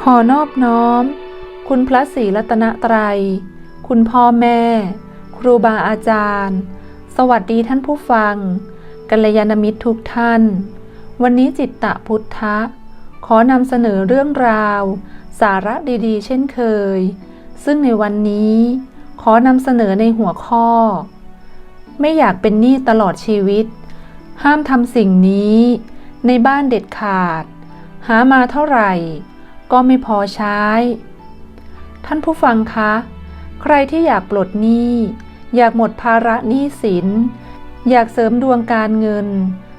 ขอนอบน้อม คุณพระศรีรัตนตรัย คุณพ่อแม่ ครูบาอาจารย์ สวัสดีท่านผู้ฟัง กัลยาณมิตรทุกท่าน วันนี้จิตตะพุทธะ ขอนำเสนอเรื่องราว สาระดีๆ เช่นเคย ซึ่งในวันนี้ ขอนำเสนอในหัวข้อ ไม่อยากเป็นหนี้ตลอดชีวิต ห้ามทำสิ่งนี้ ในบ้านเด็ดขาด หามาเท่าไหร่ ก็ไม่พอใช้ ท่านผู้ฟังคะ ใครที่อยากปลดหนี้อยากหมดภาระหนี้สิน อยากเสริมดวงการเงิน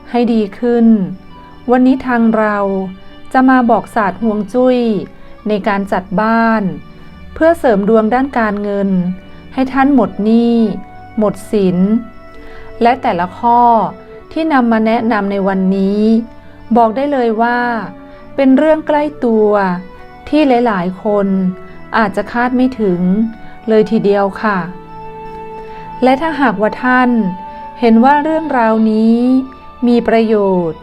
ให้ดีขึ้น วันนี้ทางเราจะมาบอกศาสตร์ห่วงจุ้ย ในการจัดบ้าน เพื่อเสริมดวงด้านการเงิน ให้ท่านหมดหนี้หมดสิน และแต่ละข้อที่นำมาแนะนำในวันนี้ บอกได้เลยว่า เป็นเรื่องใกล้ตัว ที่หลาย ๆ คนอาจจะคาดไม่ถึงเลยทีเดียวค่ะ และถ้าหากว่าท่าน เห็นว่าเรื่องราวนี้มีประโยชน์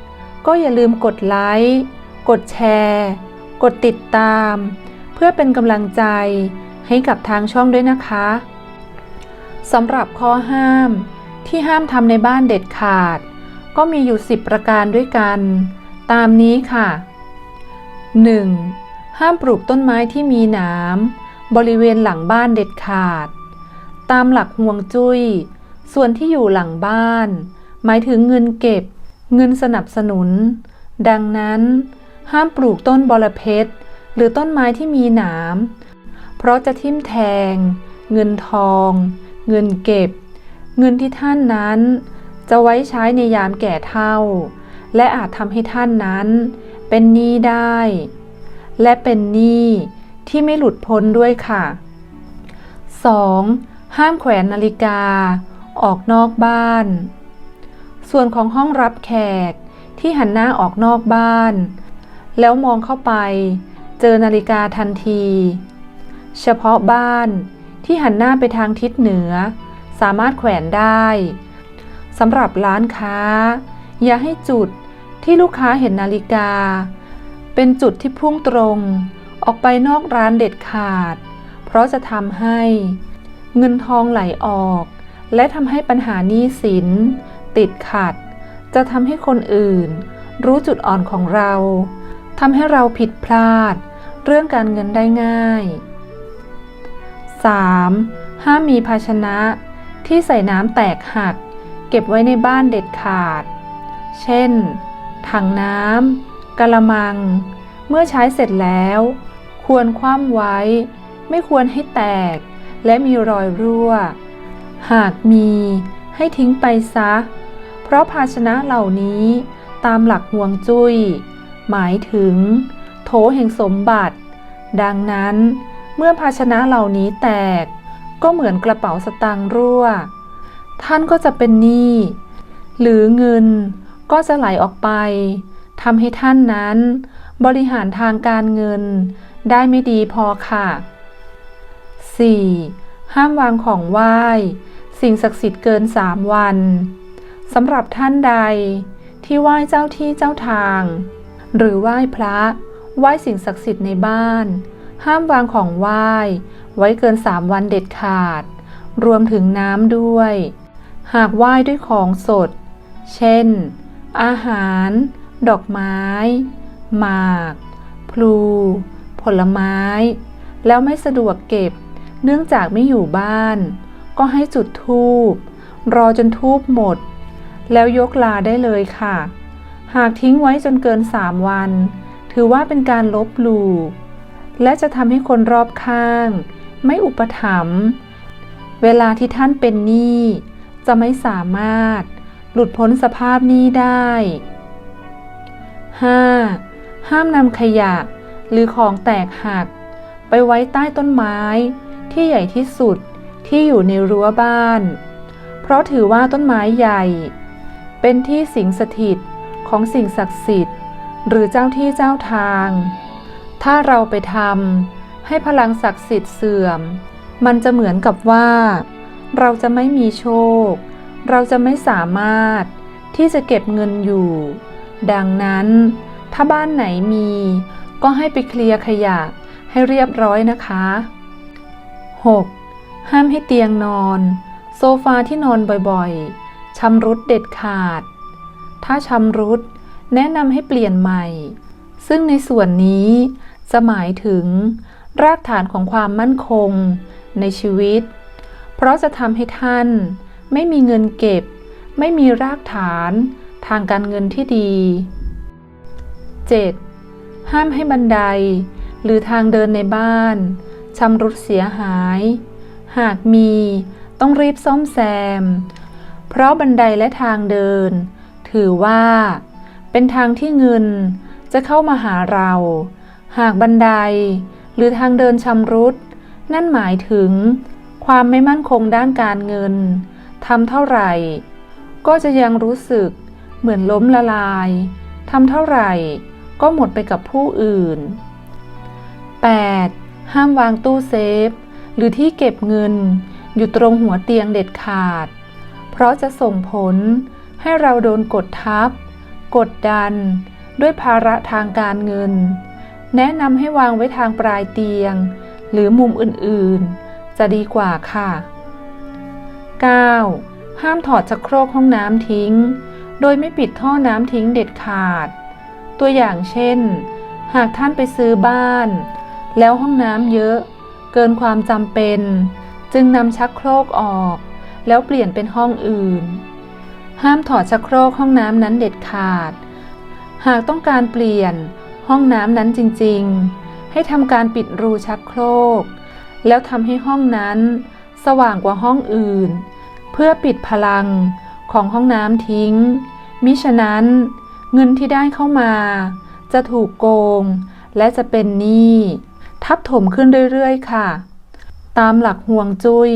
ก็อย่าลืมกดไลค์ กดแชร์ กดติดตาม เพื่อเป็นกำลังใจให้กับทางช่องด้วยนะคะสำหรับข้อห้าม ที่ห้ามทำในบ้านเด็ดขาด ก็มีอยู่ 10 ประการด้วยกัน ตามนี้ค่ะ 1. ห้ามปลูกต้นไม้ที่มีหนามบริเวณหลังบ้านเด็ดขาด ตามหลักห่วงจุย้ย ส่วนที่อยู่หลังบ้าน หมายถึงเงินเก็บ เงินสนับสนุน ดังนั้น ห้ามปลูกต้นบอระเพ็ดหรือต้นไม้ที่มีหนาม เพราะจะทิ่มแทง เงินทอง เงินเก็บ เงินที่ท่านนั้น จะไว้ใช้ในยามแก่เฒ่า และอาจทำให้ท่านนั้น เป็นหนี้ได้ และเป็นหนี้ที่ไม่หลุดพ้นด้วยค่ะ 2. ห้ามแขวนนาฬิกา ออกนอกบ้าน ส่วนของห้องรับแขกที่หันหน้าออกนอกบ้าน แล้วมองเข้าไป เจอนาฬิกาทันที เฉพาะบ้านที่หันหน้าไปทางทิศเหนือ สามารถแขวนได้สำหรับร้านค้า อย่าให้จุด ที่ลูกค้าเห็นนาฬิกา เป็นจุดที่พุ่งตรง ออกไปนอกร้านเด็ดขาด เพราะจะทำให้เงินทองไหลออก และทำให้ปัญหานี้สิน ติดขัด จะทำให้คนอื่น รู้จุดอ่อนของเราทำให้เราผิดพลาด เรื่องการเงินได้ง่าย 3. ห้ามมีภาชนะที่ใส่น้ำแตกหัก เก็บไว้ในบ้านเด็ดขาด เช่น ถังน้ำกะละมัง เมื่อใช้เสร็จแล้ว ควรคว่ำไว้ ไม่ควรให้แตก และมีรอยรั่ว หากมีให้ทิ้งไปซะ เพราะภาชนะเหล่านี้ตามหลักห่วงจุย้ย หมายถึง โถแห่งสมบัติ ดังนั้นเมื่อภาชนะเหล่านี้แตก ก็เหมือนกระเป๋าสตางค์รั่ว ท่านก็จะเป็นหนี้หรือเงิน ก็จะไหลออกไปทำให้ท่านนั้น บริหารทางการเงิน ได้ไม่ดีพอค่ะ 4. ห้ามวางของไหว้ สิ่งศักดิ์สิทธิ์เกินสามวันสำหรับท่านใดที่ไหว้เจ้าที่เจ้าทาง หรือไหว้พระไหว้สิ่งศักดิ์สิทธิ์ในบ้าน ห้ามวางของไหว้ ไว้เกินสามวันเด็ดขาด รวมถึงน้ำด้วย หากไหว้ด้วยของสด เช่น อาหาร ดอกไม้ หมาก พลู ผลไม้ แล้วไม่สะดวกเก็บ เนื่องจากไม่อยู่บ้าน ก็ให้จุดธูป รอจนธูปหมด แล้วยกลาได้เลยค่ะ หากทิ้งไว้จนเกินสามวัน ถือว่าเป็นการลบหลู่และจะทำให้คนรอบข้าง ไม่อุปถัมภ์เวลาที่ท่านเป็นหนี้จะไม่สามารถ หลุดพ้นสภาพนี้ได้ 5. ห้ามนำขยะหรือของแตกหัก ไปไว้ใต้ต้นไม้ ที่ใหญ่ที่สุดที่อยู่ในรั้วบ้าน เพราะถือว่าต้นไม้ใหญ่ เป็นที่สิงสถิตของสิ่งศักดิ์สิทธิ์ หรือเจ้าที่เจ้าทาง ถ้าเราไปทำให้พลังศักดิ์สิทธิ์เสื่อม มันจะเหมือนกับว่า เราจะไม่มีโชค เราจะไม่สามารถที่จะเก็บเงินอยู่ ดังนั้น ถ้าบ้านไหนมี ก็ให้ไปเคลียร์ขยะให้เรียบร้อยนะคะ 6. ห้ามให้เตียงนอน โซฟาที่นอนบ่อยๆชำรุดเด็ดขาด ถ้าชำรุดแนะนำให้เปลี่ยนใหม่ ซึ่งในส่วนนี้จะหมายถึง รากฐานของความมั่นคงในชีวิต เพราะจะทำให้ท่าน ไม่มีเงินเก็บ ไม่มีรากฐาน ทางการเงินที่ดี 7. ห้ามให้บันได หรือทางเดินในบ้านชำรุดเสียหาย หากมีต้องรีบซ่อมแซม เพราะบันไดและทางเดิน ถือว่า เป็นทางที่เงินจะเข้ามาหาเรา หากบันได หรือทางเดินชำรุด นั่นหมายถึง ความไม่มั่นคงด้านการเงิน ทำเท่าไหร่ ก็จะยังรู้สึกเหมือนล้มละลายทำเท่าไหร่ ก็หมดไปกับผู้อื่น 8. ห้ามวางตู้เซฟ หรือที่เก็บเงิน อยู่ตรงหัวเตียงเด็ดขาด เพราะจะส่งผลให้เราโดนกดทับ กดดัน ด้วยภาระทางการเงิน แนะนำให้วางไว้ทางปลายเตียง หรือมุมอื่นๆ จะดีกว่าค่ะ 9. ห้ามถอดชักโครกห้องน้ำทิ้ง โดยไม่ปิดท่อน้ำทิ้งเด็ดขาด ตัวอย่างเช่น หากท่านไปซื้อบ้าน แล้วห้องน้ำเยอะ เกินความจำเป็น จึงนำชักโครกออก แล้วเปลี่ยนเป็นห้องอื่น ห้ามถอดชักโครกห้องน้ำนั้นเด็ดขาด หากต้องการเปลี่ยนห้องน้ำนั้นจริง ๆ ให้ทำการปิดรูชักโครก แล้วทำให้ห้องนั้น สว่างกว่าห้องอื่น เพื่อปิดพลังของห้องน้ำทิ้ง มิฉะนั้น เงินที่ได้เข้ามา จะถูกโกง และจะเป็นหนี้ทับถมขึ้นเรื่อยๆ ค่ะ ตามหลักห่วงจุย้ย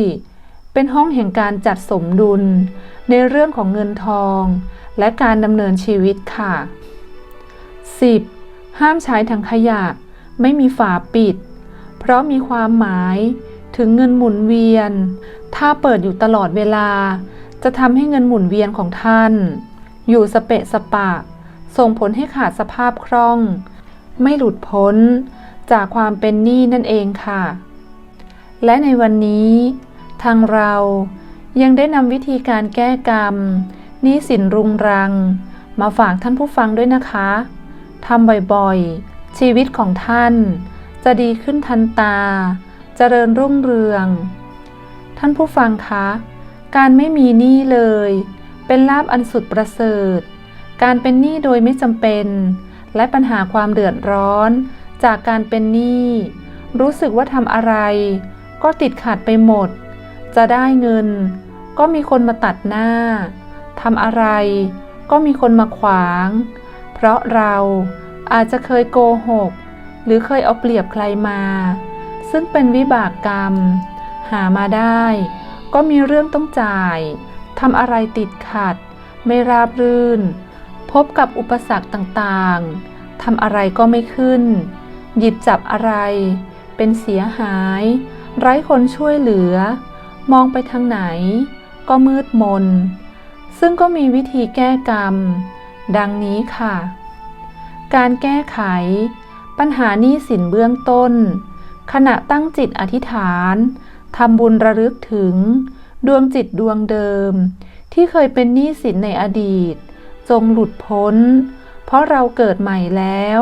เป็นห้องแห่งการจัดสมดุล ในเรื่องของเงินทอง และการดำเนินชีวิตค่ะ 10. ห้ามใช้ถังขยะ ไม่มีฝาปิด เพราะมีความหมาย ถึงเงินหมุนเวียน ถ้าเปิดอยู่ตลอดเวลา จะทำให้เงินหมุนเวียนของท่าน อยู่สเปะสปะ ส่งผลให้ขาดสภาพคล่อง ไม่หลุดพ้นจากความเป็นหนี้นั่นเองค่ะ และในวันนี้ ทางเรายังได้นำวิธีการแก้กรรมหนี้สินรุงรัง มาฝากท่านผู้ฟังด้วยนะคะทำบ่อยๆ ชีวิตของท่านจะดีขึ้นทันตา เจริญรุ่งเรือง ท่านผู้ฟังคะ การไม่มีหนี้เลย เป็นลาบอันสุดประเสริฐ การเป็นหนี้โดยไม่จำเป็น และปัญหาความเดือดร้อน จากการเป็นหนี้ รู้สึกว่าทำอะไร ก็ติดขัดไปหมด จะได้เงิน ก็มีคนมาตัดหน้าทำอะไร ก็มีคนมาขวาง เพราะเราอาจจะเคยโกหก หรือเคยเอาเปรียบใครมา ซึ่งเป็นวิบากกรรม หามาได้ ก็มีเรื่องต้องจ่ายทำอะไรติดขัด ไม่ราบรื่น พบกับอุปสรรคต่างๆทำอะไรก็ไม่ขึ้น หยิบจับอะไร เป็นเสียหาย ไร้คนช่วยเหลือ มองไปทางไหน ก็มืดมน ซึ่งก็มีวิธีแก้กรรม ดังนี้ค่ะ การแก้ไข ปัญหานี้สินเบื้องต้น ขณะตั้งจิตอธิษฐานทำบุญระลึกถึง ดวงจิตดวงเดิม ที่เคยเป็นหนี้สินในอดีต จงหลุดพ้น เพราะเราเกิดใหม่แล้ว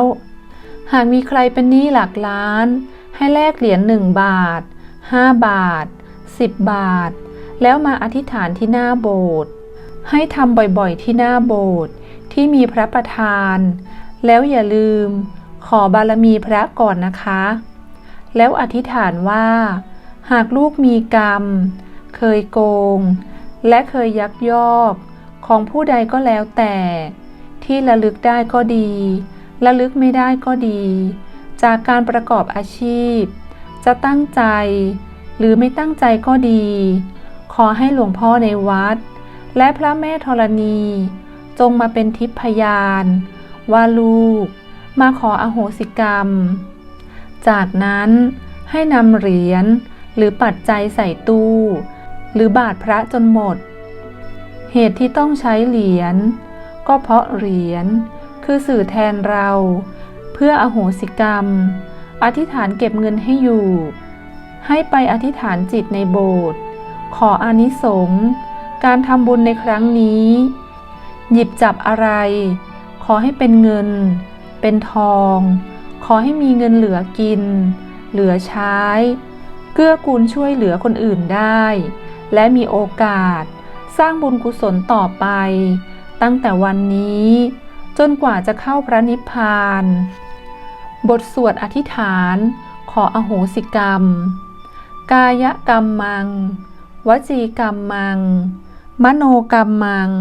หากมีใครเป็นหนี้หลักล้าน ให้แลกเหรียญหนึ่งบาท 5 บาท 10 บาท แล้วมาอธิษฐานที่หน้าโบสถ์ให้ทำบ่อยๆที่หน้าโบสถ์ที่มีพระประธาน แล้วอย่าลืม ขอบารมีพระก่อนนะคะ แล้วอธิษฐานว่า หากลูกมีกรรม เคยโกง และเคยยักยอกของผู้ใดก็แล้วแต่ ที่ระลึกได้ก็ดีระลึกไม่ได้ก็ดี จากการประกอบอาชีพ จะตั้งใจ หรือไม่ตั้งใจก็ดี ขอให้หลวงพ่อในวัด และพระแม่ธรณี จงมาเป็นทิพยาน ว่าลูก มาขออโหสิกรรม จากนั้นให้นำเหรียญหรือปัจจัยใส่ตู้ หรือบาทพระจนหมด เหตุที่ต้องใช้เหรียญก็เพราะเหรียญคือสื่อแทนเรา เพื่ออโหสิกรรม อธิษฐานเก็บเงินให้อยู่ ให้ไปอธิษฐานจิตในโบสถ์ขออานิสงส์การทำบุญในครั้งนี้ หยิบจับอะไร ขอให้เป็นเงิน เป็นทอง ขอให้มีเงินเหลือกิน เหลือใช้ เกื้อกูลช่วยเหลือคนอื่นได้ และมีโอกาส สร้างบุญกุศลต่อไป ตั้งแต่วันนี้ จนกว่าจะเข้าพระนิพพาน บทสวดอธิษฐาน ขออโหสิกรรม กายกรรมมัง วจีกรรมมัง มโนกรรมมัง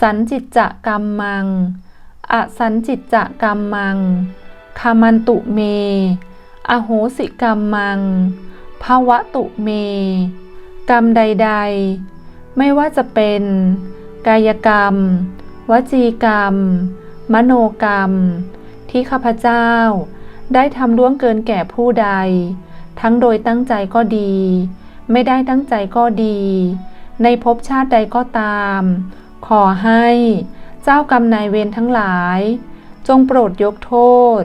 สันจิตจะกรรมมังอสันจิตจะกรรมมัง คามันตุเม อโหสิกรรมมังภาวะตุเม กรรมใด ๆ ไม่ว่าจะเป็น กายกรรม วจีกรรม มโนกรรม ที่ข้าพเจ้า ได้ทำล่วงเกินแก่ผู้ใด ทั้งโดยตั้งใจก็ดี ไม่ได้ตั้งใจก็ดี ในภพชาติใดก็ตาม ขอให้ เจ้ากรรมนายเวรทั้งหลาย จงโปรดยกโทษ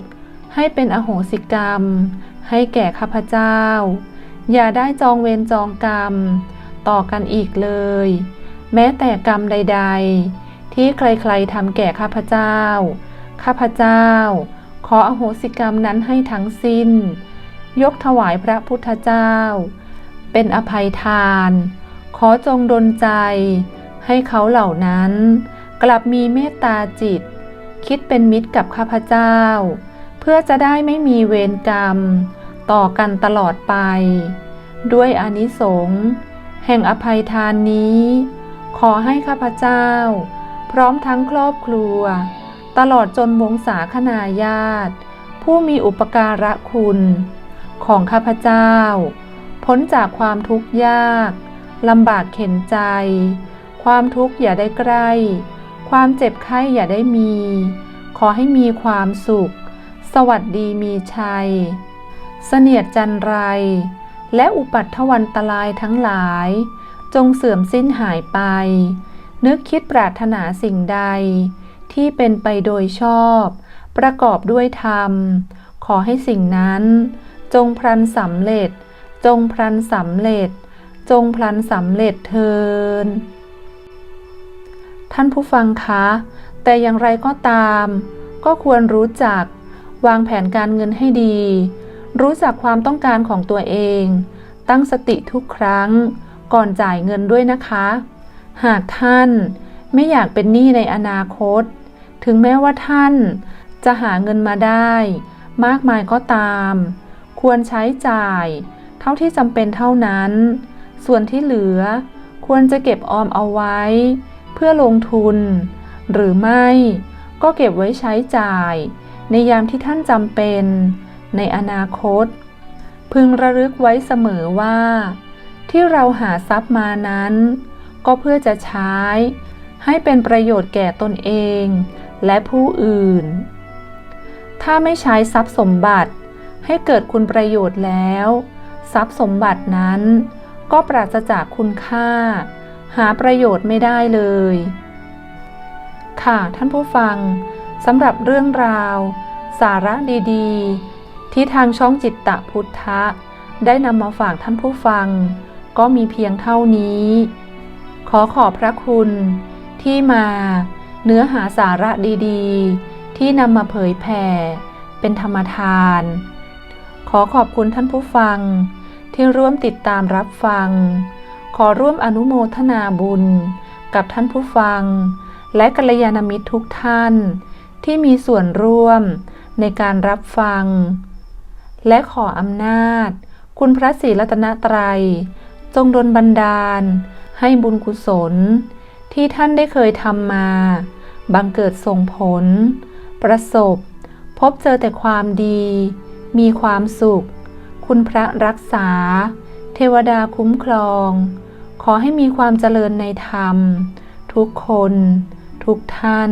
ให้เป็นอโหสิกรรม ให้แก่ข้าพเจ้า อย่าได้จองเวรจองกรรม ต่อกันอีกเลย แม้แต่กรรมใด ๆ ที่ใครๆทำแก่ข้าพเจ้า ข้าพเจ้า ขออโหสิกรรมนั้นให้ทั้งสิ้น ยกถวายพระพุทธเจ้า เป็นอภัยทาน ขอจงดลใจ ให้เขาเหล่านั้น กลับมีเมตตาจิต คิดเป็นมิตรกับข้าพเจ้า พื่อจะได้ไม่มีเวรกรรม ต่อกันตลอดไป ด้วยอานิสงส์แห่งอภัยทานนี้ ขอให้ข้าพเจ้า พร้อมทั้งครอบครัว ตลอดจนวงศาคณาญาติ ผู้มีอุปการะคุณ ของข้าพเจ้า พ้นจากความทุกข์ยากลำบากเข็นใจ ความทุกข์อย่าได้ใกล้ ความเจ็บไข้อย่าได้มี ขอให้มีความสุข วัสดีมีชัย เสนียดจันไร และอุปัตถวันตรายทั้งหลาย จงเสื่อมสิ้นหายไป นึกคิดปรารถนาสิ่งใด ที่เป็นไปโดยชอบ ประกอบด้วยธรรม ขอให้สิ่งนั้น จงพลันสำเร็จ จงพลันสำเร็จ จงพลันสำเร็จเทินท่านผู้ฟังคะ แต่อย่างไรก็ตาม ก็ควรรู้จัก วางแผนการเงินให้ดี รู้จักความต้องการของตัวเอง ตั้งสติทุกครั้ง ก่อนจ่ายเงินด้วยนะคะ หากท่านไม่อยากเป็นหนี้ในอนาคต ถึงแม้ว่าท่านจะหาเงินมาได้ มากมายก็ตาม ควรใช้จ่าย เท่าที่จำเป็นเท่านั้น ส่วนที่เหลือ ควรจะเก็บออมเอาไว้ เพื่อลงทุน หรือไม่ก็เก็บไว้ใช้จ่าย ในยามที่ท่านจำเป็น ในอนาคต พึงระลึกไว้เสมอว่า ที่เราหาทรัพย์มานั้น ก็เพื่อจะใช้ ให้เป็นประโยชน์แก่ตนเอง และผู้อื่น ถ้าไม่ใช้ทรัพย์สมบัติให้เกิดคุณประโยชน์แล้ว ทรัพย์สมบัตินั้น ก็ปราศจากคุณค่า หาประโยชน์ไม่ได้เลย ค่ะท่านผู้ฟัง สำหรับเรื่องราว สาระดีๆ ที่ทางช่องจิตตะพุทธะ ได้นำมาฝากท่านผู้ฟัง ก็มีเพียงเท่านี้ ขอขอบพระคุณที่มาเนื้อหาสาระดีๆ ที่นำมาเผยแผ่ เป็นธรรมทาน ขอขอบคุณท่านผู้ฟัง ที่ร่วมติดตามรับฟัง ขอร่วมอนุโมทนาบุญ กับท่านผู้ฟัง และกัลยาณมิตรทุกท่าน ที่มีส่วนร่วมในการรับฟัง และขออำนาจ คุณพระศรีรัตนตรัย จงดลบันดาล ให้บุญกุศล ที่ท่านได้เคยทำมา บังเกิดส่งผล ประสบ พบเจอแต่ความดี มีความสุข คุณพระรักษา เทวดาคุ้มครอง ขอให้มีความเจริญในธรรม ทุกคน ทุกท่าน